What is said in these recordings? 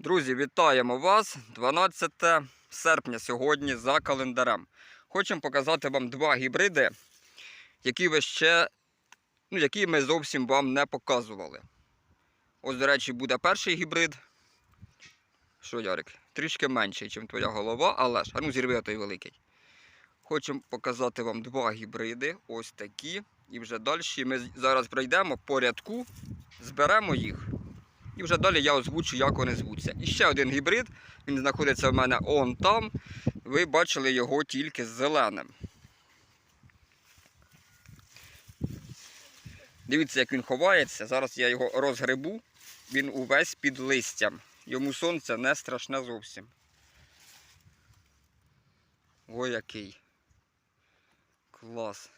Друзі, вітаємо вас! 12 серпня сьогодні за календарем. Хочемо показати вам два гібриди, які ви ще, ну, які ми зовсім вам не показували. Ось, до речі, буде перший гібрид. Що, Ярик? Трішки менший, ніж твоя голова, але ж, а ну зірви той великий. Хочемо показати вам два гібриди, ось такі. І вже далі ми зараз пройдемо по рядку, зберемо їх. І вже далі я озвучу, як вони звуться. І ще один гібрид, він знаходиться в мене он там. Ви бачили його тільки з зеленим. Дивіться, як він ховається. Зараз я його розгребу. Він увесь під листям. Йому сонце не страшне зовсім. Ой, який. Клас.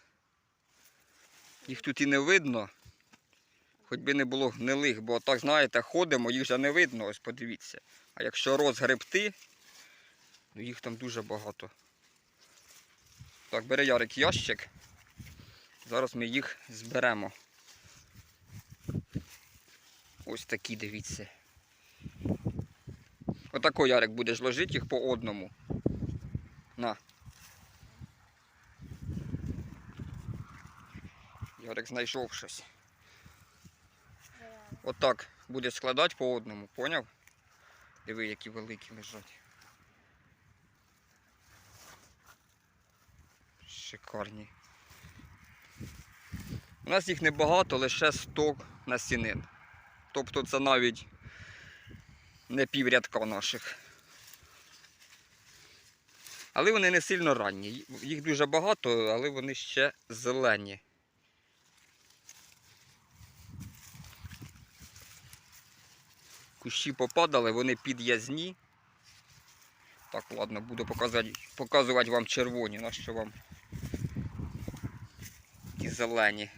Їх тут і не видно. Хоч би не було гнилих, бо так, знаєте, ходимо, їх же не видно, ось подивіться. А якщо розгребти, то їх там дуже багато. Так, бери Ярик ящик. Зараз ми їх зберемо. Ось такі, дивіться. Отако Ярик будеш ложити їх по одному. На. Ярик знайшов щось. Отак буде складати по одному, поняв? Диви, які великі лежать. Шикарні. У нас їх небагато, лише 100 насінин. Тобто це навіть не піврядка наших. Але вони не сильно ранні. Їх дуже багато, але вони ще зелені. Кущі попадали, вони під'язні. Так, ладно, буду показувати, показувати вам червоні, на що вам ті зелені.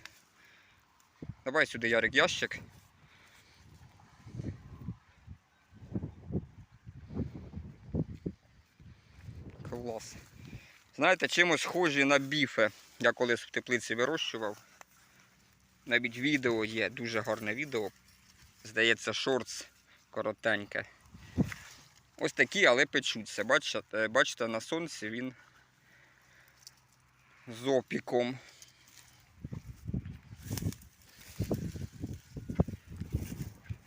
Давай сюди Ярик ящик. Клас. Знаєте, чимось схожі на біфи. Я колись в теплиці вирощував. Навіть відео є, дуже гарне відео. Здається, шортс коротеньке. Ось такі, але печуться. Бачите, бачите, на сонці він з опіком.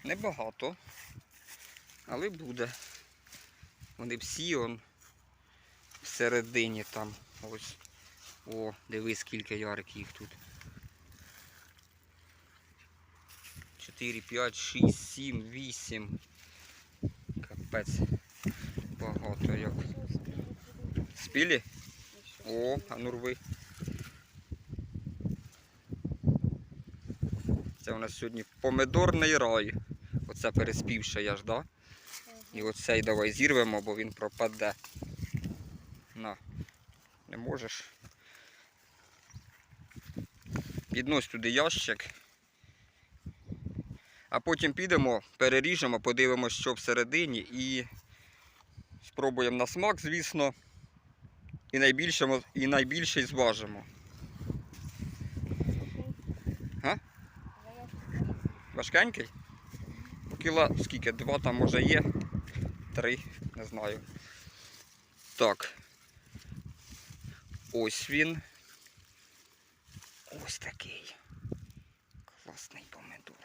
Небагато, але буде. Вони всі он всередині там. Ось. О, дивись, скільки ярик їх тут. 4, 5, 6, 7, 8. Капець. Багато як. Спілі? О, а ну рви. Це у нас сьогодні помидорний рай. Оце переспівше я ж, да? І оцей давай зірвемо, бо він пропаде. На. Не можеш. Піднось туди ящик. А потім підемо, переріжемо, подивимося, що всередині і спробуємо на смак, звісно. І найбільшому, і найбільший зважимо. Важкенький? Кіла скільки? Два там може є. Три, не знаю. Так. Ось він. Ось такий. Класний помидор.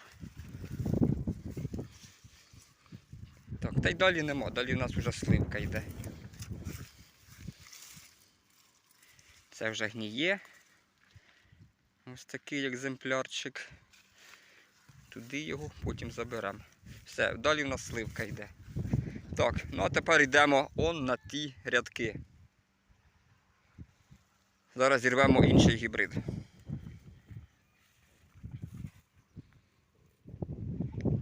Так, та й далі нема, далі в нас вже сливка йде. Це вже гніє. Ось такий екземплярчик. Туди його потім заберемо. Все, далі в нас сливка йде. Так, ну а тепер йдемо он на ті рядки. Зараз зірвемо інший гібрид.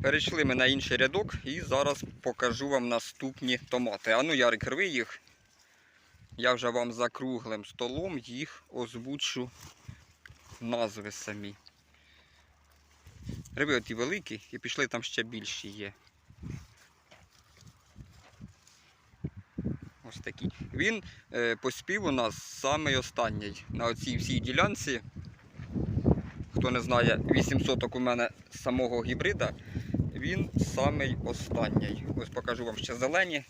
Перейшли ми на інший рядок і зараз покажу вам наступні томати. А ну, Ярик, рви їх. Я вже вам за круглим столом їх озвучу назви самі. Риби оті великі і пішли там ще більші є. Ось такі. Він е, поспів у нас самий останній на оцій всій ділянці. Хто не знає, 8 соток у мене самого гібрида. Він самий останній. Ось покажу вам ще зелені.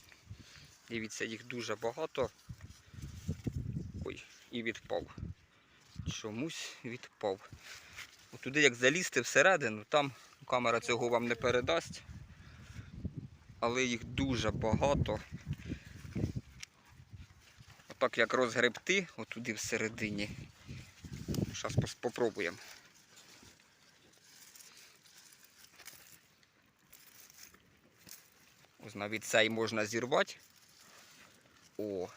Дивіться, їх дуже багато. Ой, і відпав. Чомусь відпав. Туди як залізти всередину, там камера цього вам не передасть. Але їх дуже багато. Отак як розгребти, отуди всередині. Зараз спробуємо. Ось навіть цей можна зірвати. О.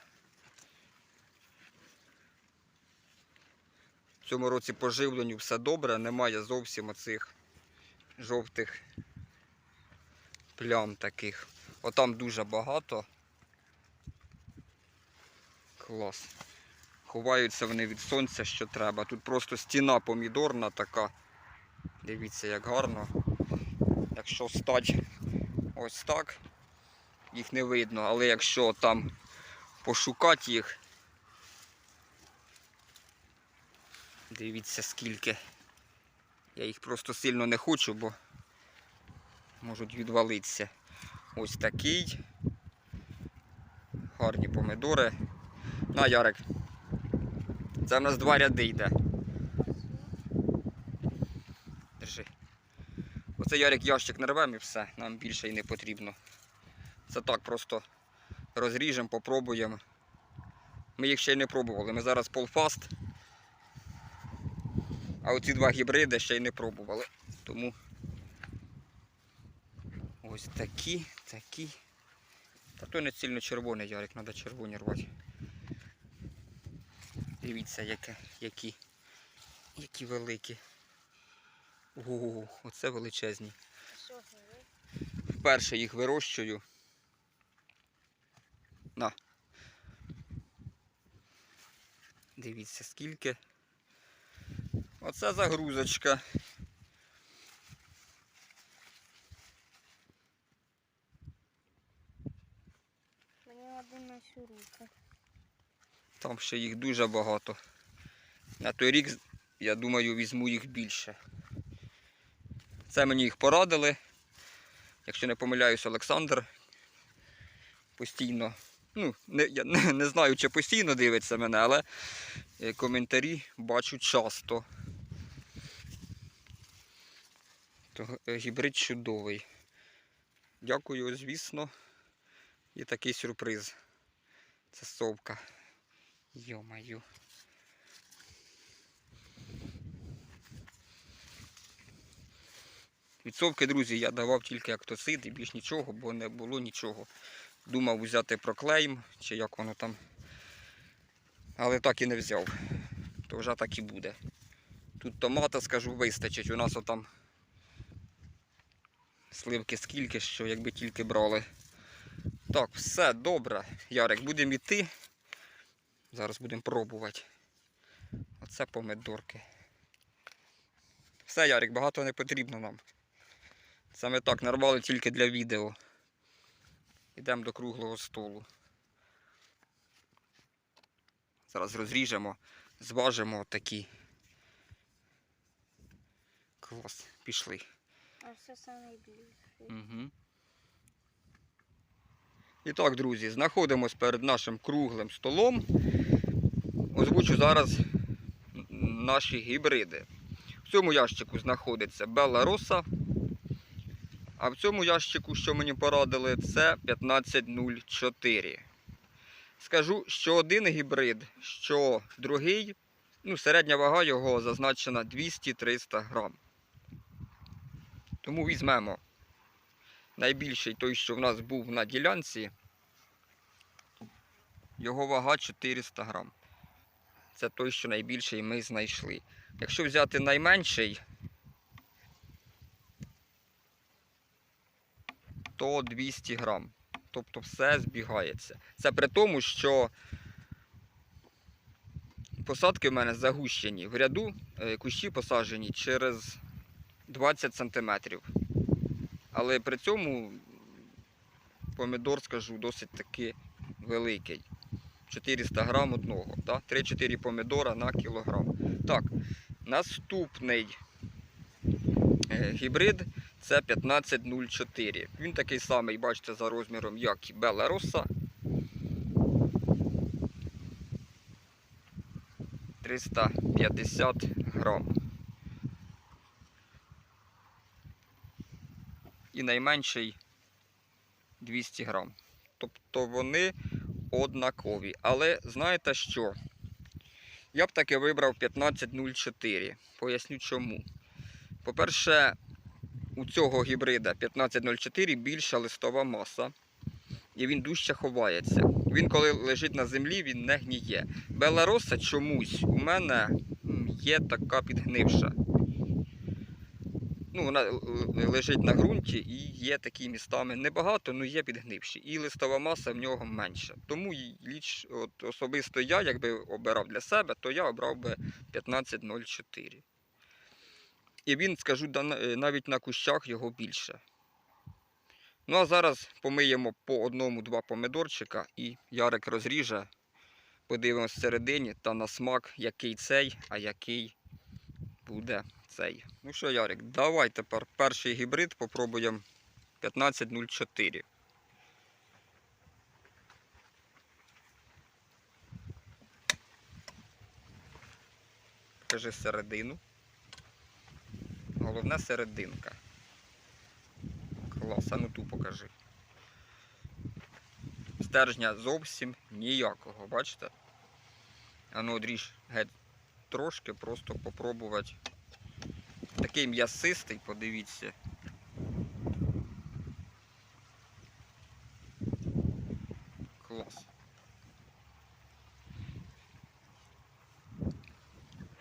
В цьому році по живленню все добре, немає зовсім оцих жовтих плям таких. Отам дуже багато. Клас. Ховаються вони від сонця, що треба. Тут просто стіна помідорна така. Дивіться, як гарно. Якщо стать ось так, їх не видно, але якщо там пошукати їх, дивіться скільки. Я їх просто сильно не хочу, бо можуть відвалитися. Ось такий. Гарні помидори. На, Ярик. Це в нас два ряди йде. Держи. Оце Ярик ящик нарвемо і все, нам більше і не потрібно. Це так просто розріжемо, попробуємо. Ми їх ще й не пробували. Ми зараз полфаст. А оці два гібриди ще й не пробували. Тому ось такі, такі. Та то не сильно червоний ярик, треба червоні рвати. Дивіться, яке, які, які великі. Ого, оце величезні. Вперше їх вирощую. На. Дивіться скільки. Оце загрузочка. Мені один на всю руку. Там ще їх дуже багато. На той рік, я думаю, візьму їх більше. Це мені їх порадили. Якщо не помиляюсь, Олександр постійно, ну, не, я не, не знаю, чи постійно дивиться мене, але е, коментарі бачу часто. То е, гібрид чудовий. Дякую, звісно. І такий сюрприз. Це совка. Йо-маю. Відсовки, друзі, я давав тільки актосид і більш нічого, бо не було нічого. Думав взяти проклейм, чи як воно там. Але так і не взяв. То вже так і буде. Тут томата, скажу, вистачить. У нас отам сливки скільки, що якби тільки брали. Так, все добре. Ярик, будемо йти. Зараз будемо пробувати. Оце помидорки. Все, Ярик, багато не потрібно нам. Саме так нарвали тільки для відео. Йдемо до круглого столу. Зараз розріжемо, зважимо такі. Клас, пішли. А все найбільше. Угу. І так, друзі, знаходимось перед нашим круглим столом. Озвучу зараз наші гібриди. В цьому ящику знаходиться Белла Роса. А в цьому ящику, що мені порадили, це 1504. Скажу, що один гібрид, що другий, ну, середня вага його зазначена 200-300 грам. Тому візьмемо найбільший той, що в нас був на ділянці, його вага 400 грам. Це той, що найбільший ми знайшли. Якщо взяти найменший, то 200 грам. Тобто все збігається. Це при тому, що посадки в мене загущені. В ряду е, кущі посаджені через 20 сантиметрів. Але при цьому помідор, скажу, досить таки великий. 400 грам одного. 3-4 помідора на кілограм. Так, наступний е, гібрид Це 1504. Він такий самий, бачите, за розміром, як і Белла 350 грам. І найменший 200 грам. Тобто вони однакові. Але знаєте що? Я б таки вибрав 1504. Поясню чому. По-перше, у цього гібрида 1504 більша листова маса. І він дужче ховається. Він, коли лежить на землі, він не гніє. Белароса чомусь у мене є така підгнивша. Ну, вона л- л- лежить на ґрунті і є такі містами небагато, але є підгнивші. І листова маса в нього менша. Тому ліч, от, особисто я, якби обирав для себе, то я обрав би 1504. І він, скажу, навіть на кущах його більше. Ну а зараз помиємо по одному-два помидорчика і Ярик розріже. Подивимось всередині та на смак, який цей, а який буде цей. Ну що, Ярик, давай тепер перший гібрид попробуємо 1504. Покажи середину. Головне серединка. Клас, а ну ту покажи. Стержня зовсім ніякого, бачите? А ну одріж геть трошки, просто попробувати. Такий м'ясистий, подивіться. Клас.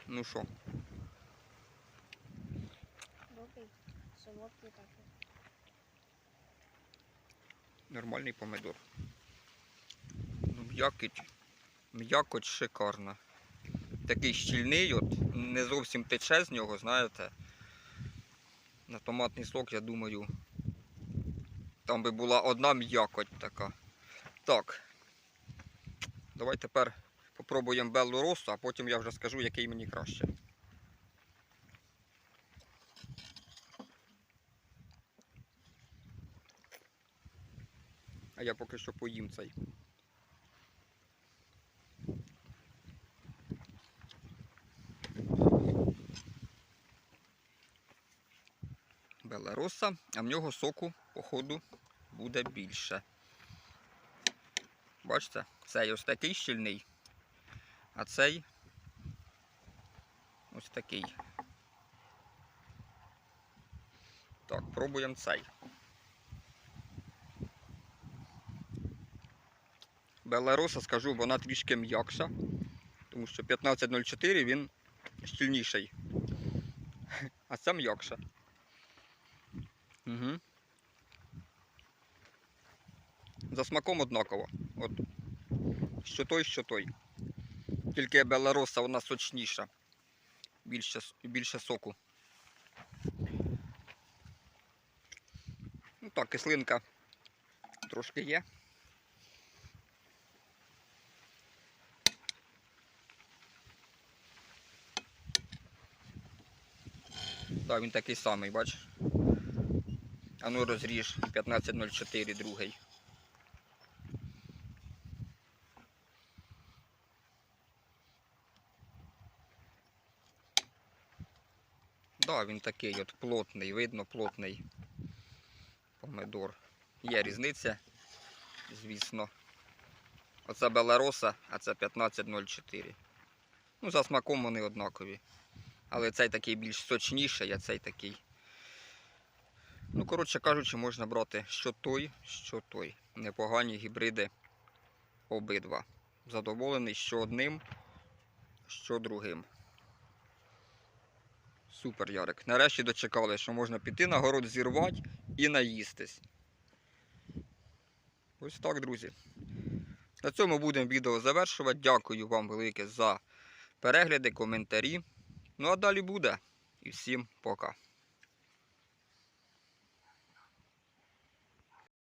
Ну що, нормальний помидор. Ну, м'якоть, м'якоть шикарна. Такий щільний, от, не зовсім тече з нього, знаєте. На томатний сок, я думаю, там би була одна м'якоть така. Так. Давай тепер попробуємо Беллу Росу, а потім я вже скажу, який мені краще. А я поки що поїм цей. Белароса, а в нього соку, походу, буде більше. Бачите, цей ось такий щільний, а цей ось такий. Так, пробуємо цей. Белароса, скажу, вона трішки м'якша, тому що 1504 він щільніший. А це м'якша. Угу. За смаком однаково. От. Що той, що той. Тільки Белароса вона сочніша. Більше, більше соку. Ну так, кислинка трошки є. Так, він такий самий, бачиш? А ну розріж 1504 другий. Да, він такий от плотний, видно плотний помидор. Є різниця, звісно. Оце Белароса, а це 1504. Ну, за смаком вони однакові. Але цей такий більш сочніший, а цей такий. Ну, коротше кажучи, можна брати що той, що той. Непогані гібриди обидва. Задоволений що одним, що другим. Супер, Ярик. Нарешті дочекали, що можна піти на город зірвати і наїстись. Ось так, друзі. На цьому будемо відео завершувати. Дякую вам велике за перегляди, коментарі. Ну а далі буде. І всім пока.